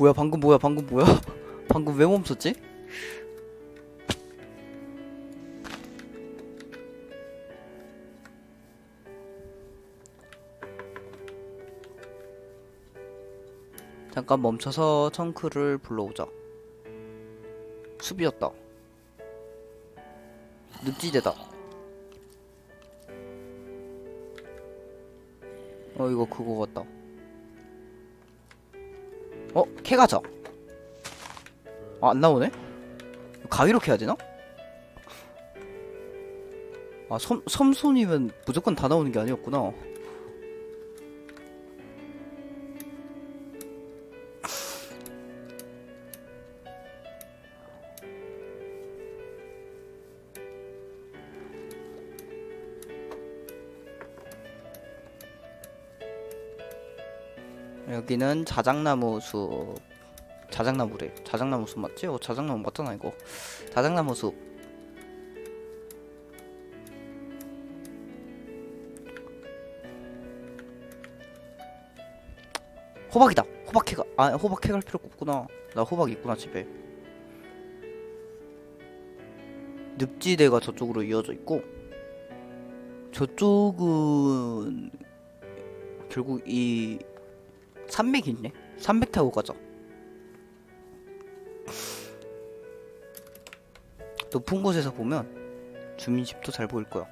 뭐야? 방금 뭐야? 방금 뭐야? 방금 왜 멈췄지? 잠깐 멈춰서 청크를 불러오자 수비였다. 늪지대다. 어 이거 그거 같다 어? 캐가자 아, 안 나오네? 가위로 캐야 되나? 아, 섬, 섬손이면 무조건 다 나오는 게 아니었구나. 여기는 자작나무 숲. 자작나무래. 자작나무 숲 맞지? 어, 자작나무 맞잖아, 이거. 자작나무 숲. 호박이다. 호박해가 아, 호박 해 갈 필요 없구나. 나 호박 있구나, 집에. 늪지대가 저쪽으로 이어져 있고 저쪽은 결국 이 산맥이 있네. 산맥 타고 가자. 높은 곳에서 보면 주민집도 잘 보일 거야.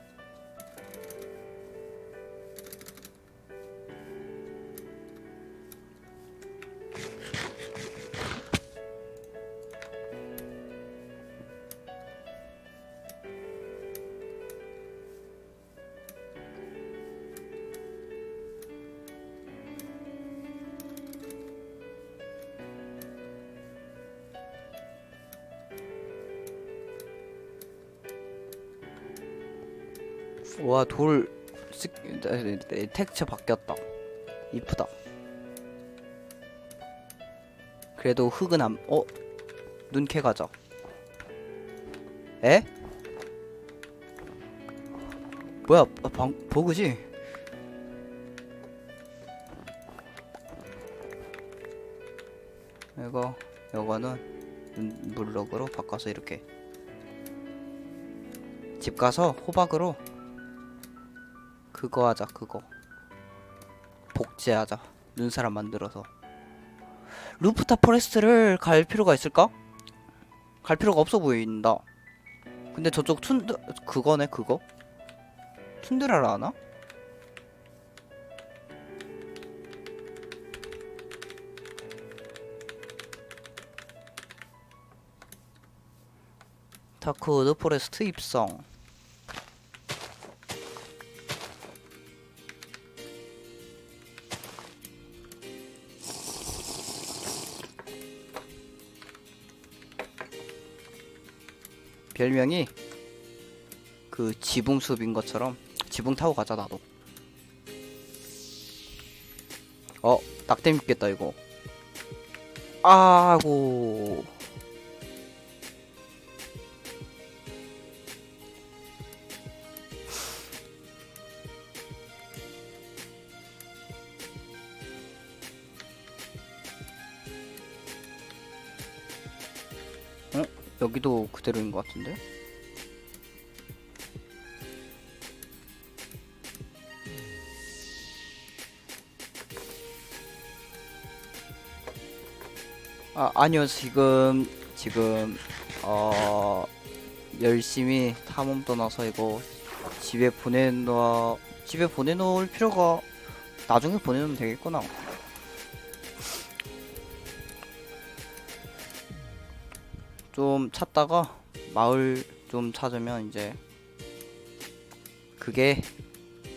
와, 돌, 쓱, 네, 네, 텍스처 바뀌었다. 이쁘다. 그래도 흙은 안, 어? 눈캐 가자. 에? 뭐야, 아, 방, 버그지? 이거, 요거는 눈- 물럭으로 바꿔서 이렇게. 집 가서 호박으로 그거 하자 그거. 복제하자. 눈사람 만들어서. 루프탑 포레스트를 갈 필요가 있을까? 갈 필요가 없어 보인다. 근데 저쪽 툰드 그거네 그거? 툰드라라 하나? 다크 우드 포레스트 입성 별명이 그 지붕숲인 것처럼 지붕 타고 가자 나도. 어 낙뎀 있겠다 이거. 아고 여기도 그대로인 것 같은데? 아, 아니요, 지금, 지금, 어, 열심히 탐험 떠나서 이거 집에 보내놓아, 집에 보내놓을 필요가, 나중에 보내놓으면 되겠구나. 좀 찾다가 마을 좀 찾으면 이제 그게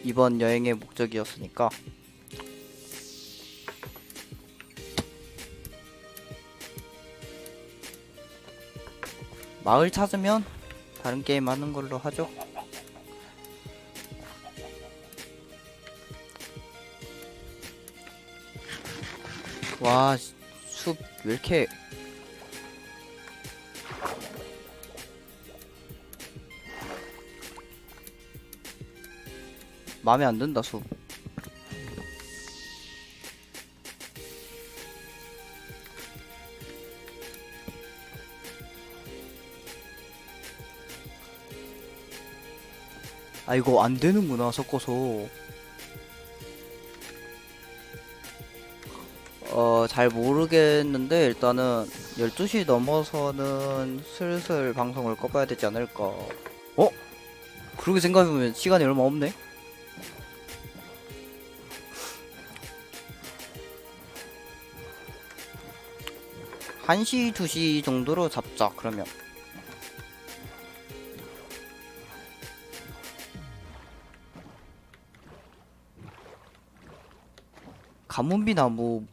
이번 여행의 목적이었으니까 마을 찾으면 다른 게임 하는 걸로 하죠. 와, 숲 왜 이렇게 마음에 안 든다 수 아, 이거 안 되는구나, 섞어서. 어, 잘 모르겠는데, 일단은 12시 넘어서는 슬슬 방송을 꺼봐야 되지 않을까. 어? 그렇게 생각해보면 시간이 얼마 없네? 한시두 시 정도로 잡자 그러면 가문비 나무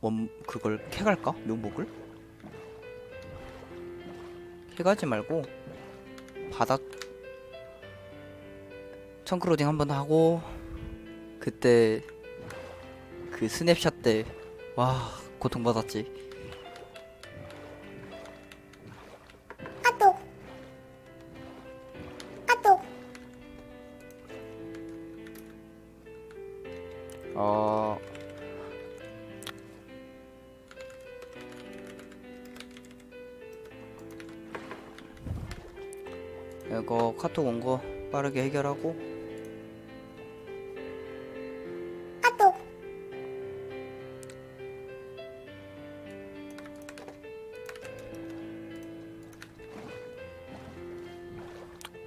원 그걸 캐갈까? 묘목을? 캐가지 말고 바닥 청크로딩 한번 하고 그때 그 스냅샷 때 와 고통받았지 어 이거 카톡 온 거 빠르게 해결하고. 아또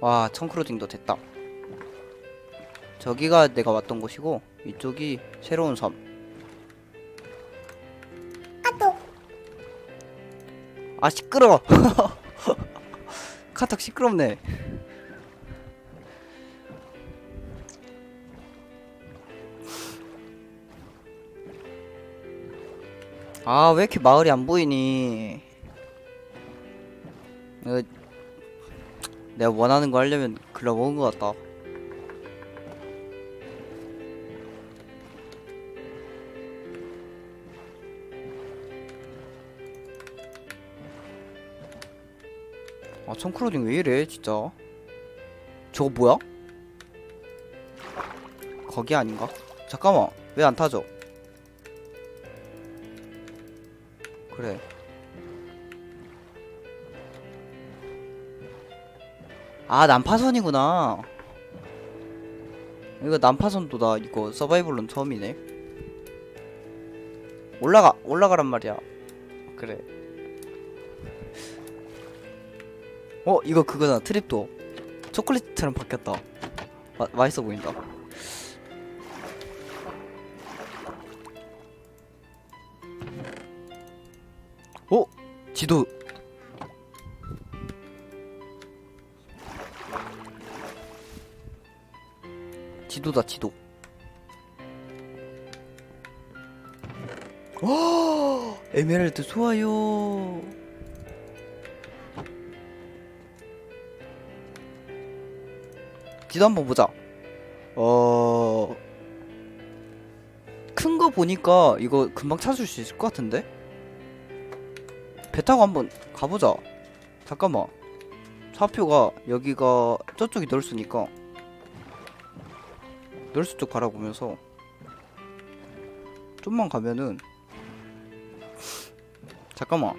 와 청크로딩도 됐다. 저기가 내가 왔던 곳이고 이쪽이 새로운 섬. 아또 아 시끄러워. 카톡 시끄럽네. 아 왜 이렇게 마을이 안 보이니? 내가 원하는 거 하려면 글러 먹은 것 같다 아 청크로딩 왜 이래 진짜? 저거 뭐야? 거기 아닌가? 잠깐만 왜 안 타죠? 그래. 아 난파선이구나. 이거 난파선도 나 이거. 서바이벌론 처음이네. 올라가 올라가란 말이야. 그래 어 이거 그거다. 트립도. 초콜릿처럼 바뀌었다. 마, 맛있어 보인다. 어? 지도. 지도다 지도. 어 에메랄드 좋아요 지도 한번 보자. 어. 큰 거 보니까 이거 금방 찾을 수 있을 것 같은데? 배 타고 한번 가보자. 잠깐만. 차표가 여기가 저쪽이 널스니까 널스 쪽 바라보면서 좀만 가면은 잠깐만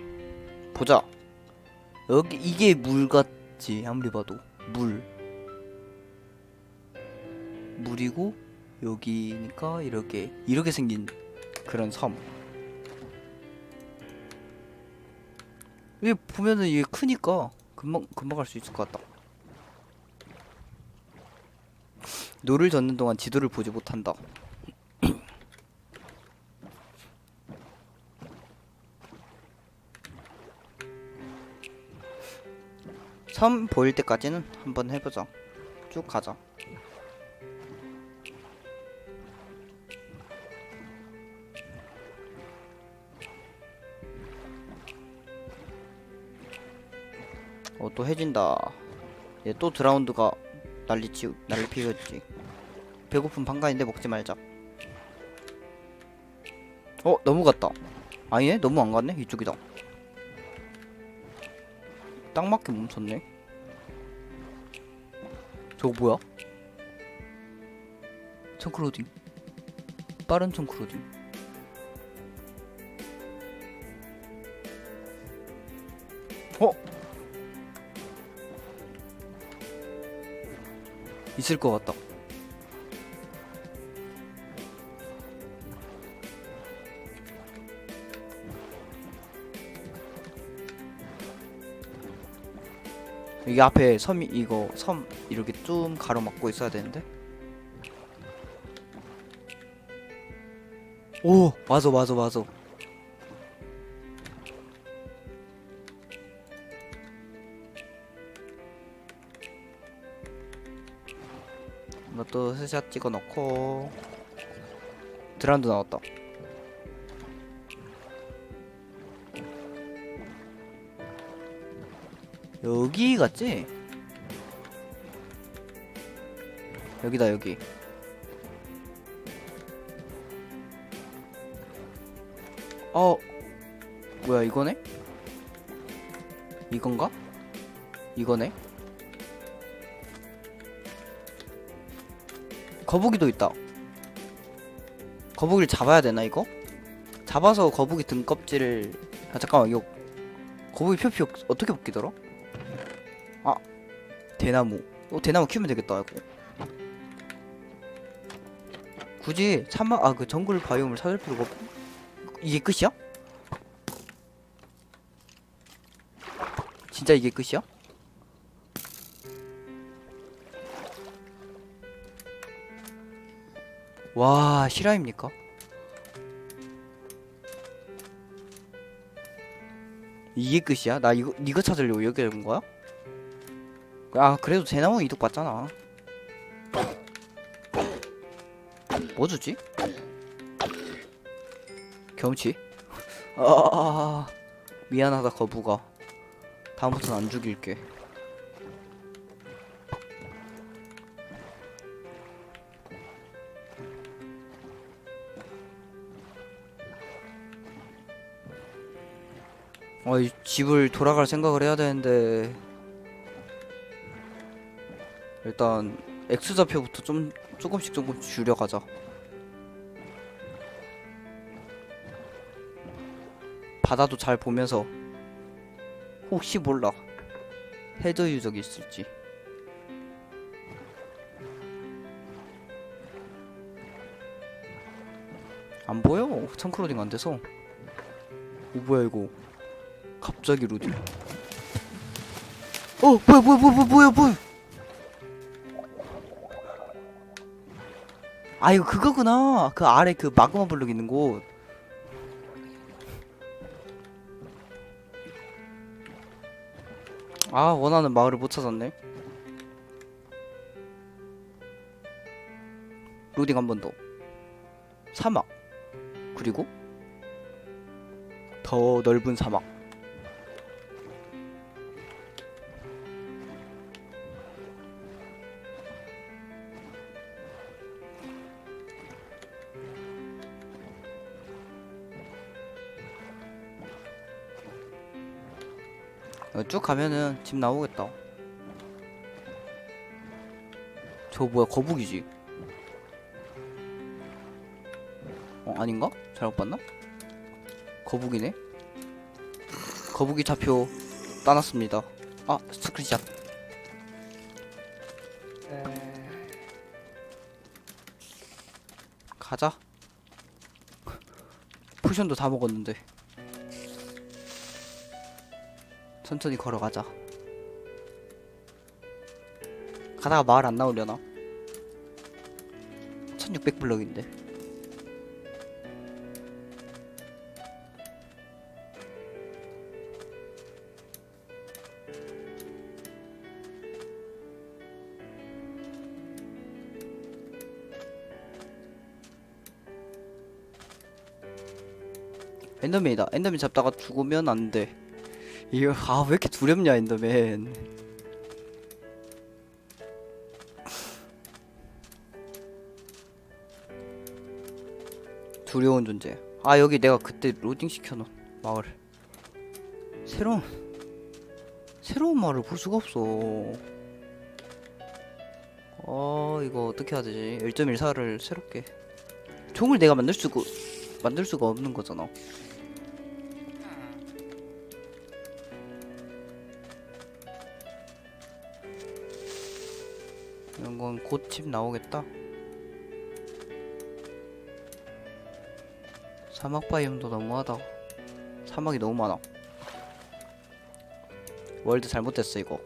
보자 여기 이게 물 같지 아무리 봐도 물 물이고 여기니까 이렇게 이렇게 생긴 그런 섬. 이게 보면은 이게 크니까 금방 금방 갈 수 있을 것 같다. 노를 젓는 동안 지도를 보지 못한다. 섬 보일 때까지는 한번 해보자. 쭉 가자. 또 해진다. 얘 또 드라운드가 난리치 난리 피겠지. 배고픈 방가인데 먹지 말자. 어 넘어갔다. 아니네? 너무 안 갔네? 이쪽이다. 딱 맞게 멈췄네? 저거 뭐야? 청크로딩. 빠른 청크로딩. 어 있을 것 같다. 여기 앞에 섬이 이거 섬 이렇게 좀 가로막고 있어야 되는데. 오 맞아 맞아 맞아. 이것도 스샷 찍어 넣고 드란도 나왔다. 여기 같지? 여기다 여기. 어 뭐야 이거네? 이건가? 이거네? 거북이도 있다. 거북이를 잡아야 되나 이거? 잡아서 거북이 등 껍질을 아 잠깐만 이거 거북이 표피 어- 어떻게 벗기더라? 아 대나무. 어 대나무 키우면 되겠다 이거. 굳이 사막 아그 정글 바이옴을 찾을 필요가 없. 이게 끝이야? 진짜 이게 끝이야? 와 실화입니까? 이게 끝이야? 나 이거 이거 찾으려고 여기 온 거야? 아 그래도 대나무 이득 봤잖아. 뭐 주지? 경치? 아. 미안하다 거부가. 다음부터는 안 죽일게. 어, 이 집을 돌아갈 생각을 해야 되는데 일단 X 좌표부터 좀 조금씩 조금 줄여가자. 바다도 잘 보면서 혹시 몰라 해저 유적이 있을지. 안 보여. 청크로딩 안 돼서. 오 뭐야 이거. 갑자기 로딩. 어 뭐야 뭐야 뭐야 뭐야 뭐야. 아 이거 그거구나. 그 아래 그 마그마 블록 있는 곳. 아 원하는 마을을 못 찾았네. 로딩 한 번 더. 사막. 그리고 더 넓은 사막. 쭉 가면은 집 나오겠다. 저 뭐야 거북이지? 어 아닌가? 잘못 봤나? 거북이네. 거북이 좌표 따놨습니다. 아 스크린샷. 가자. 포션도 다 먹었는데. 천천히 걸어가자. 가다가 마을 안 나오려나? 1600블럭인데. 엔더맨이다. 엔더맨 잡다가 죽으면 안 돼. 이거 아왜 이렇게 두렵냐 엔더맨. 두려운 존재. 아 여기 내가 그때 로딩 시켜놓은 마을. 새로운 새로운 마을을 볼 수가 없어. 어 이거 어떻게 해야 되지? 1.14를 새롭게. 종을 내가 만들 수가 만들 수가 없는 거잖아 이런 건 곧 집 나오겠다. 사막 바이옴도 너무하다. 사막이 너무 많아. 월드 잘못됐어 이거.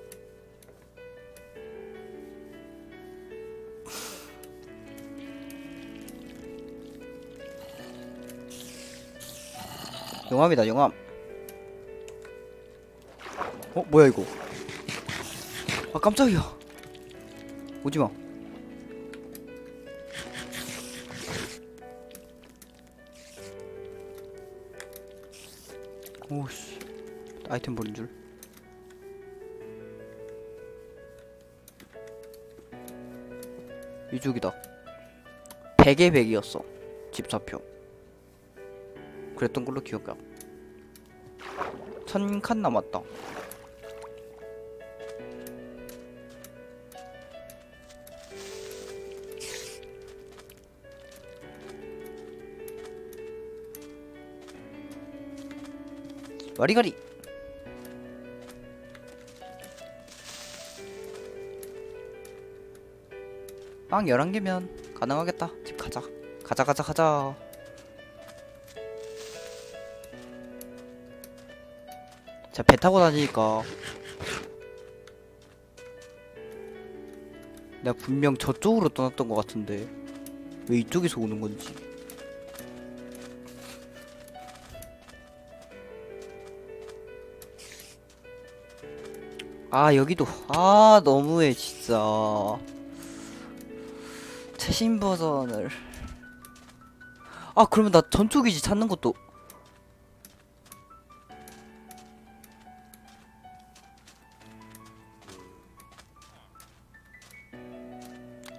용암이다 용암. 어 뭐야 이거? 아 깜짝이야. 오지마. 오씨 아이템 버린 줄. 이쪽이다. 100에 100이었어. 집사표. 그랬던 걸로 기억나. 천칸 남았다. 와리가리. 빵 11개면 가능하겠다. 집 가자. 가자 가자 가자. 자, 배 타고 다니니까 내가 분명 저쪽으로 떠났던 것 같은데 왜 이쪽에서 오는 건지 아 여기도. 아 너무해 진짜. 최신 버전을. 아 그러면 나 전투기지 찾는 것도.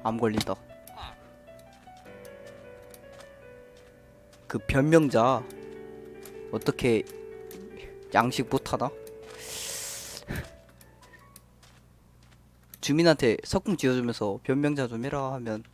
암 걸린다. 그 변명자 어떻게 양식 못하나? 주민한테 석궁 지어주면서 변명자 좀 해라 하면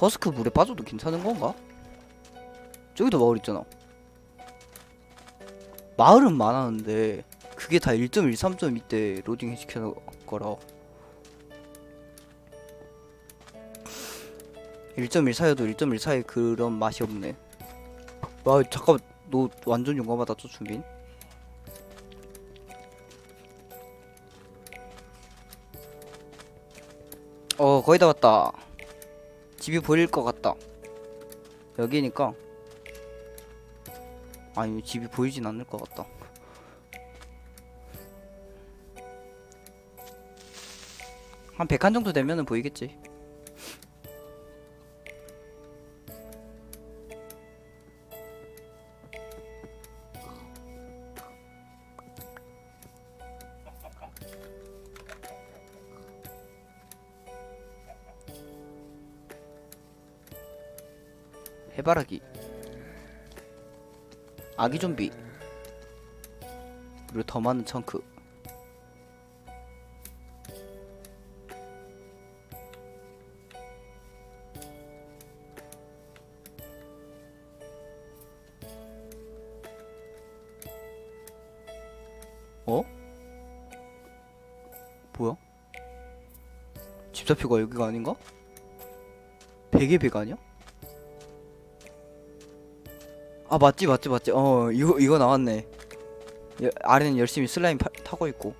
허스크 물에 빠져도 괜찮은 건가? 저기도 마을 있잖아. 마을은 많았는데 그게 다 1.13점 이때 로딩 시켜놓은 거라. 1.14여도 1.14에 그런 맛이 없네. 와 잠깐 너 완전 용감하다 조준빈 어 거의 다 왔다. 집이 보일 것 같다. 여기니까. 아니 집이 보이진 않을 것 같다 한 100칸 정도 되면은 보이겠지. 해바라기. 아기 좀비. 그리고 더 많은 청크 집사표가 여기가 아닌가? 베개 백 아니야? 아 맞지 맞지 맞지 어 이거 이거 나왔네 여- 아래는 열심히 슬라임 파, 타고 있고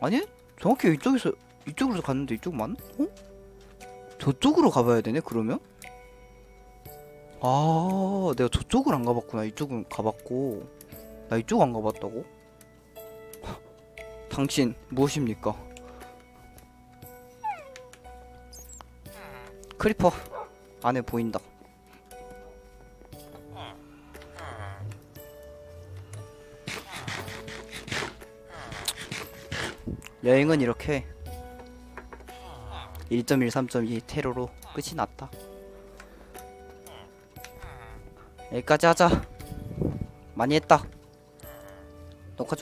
아니 정확히 이쪽에서 이쪽으로 갔는데 이쪽 맞나? 어? 저쪽으로 가봐야 되네 그러면? 아 내가 저쪽을 안 가봤구나 이쪽은 가봤고 나 이쪽 안 가봤다고? 당신 무엇입니까? 크리퍼 안에 보인다 여행은 이렇게 1.13.2 테러로 끝이 났다. 여기까지 하자. 많이 했다. 녹화 좀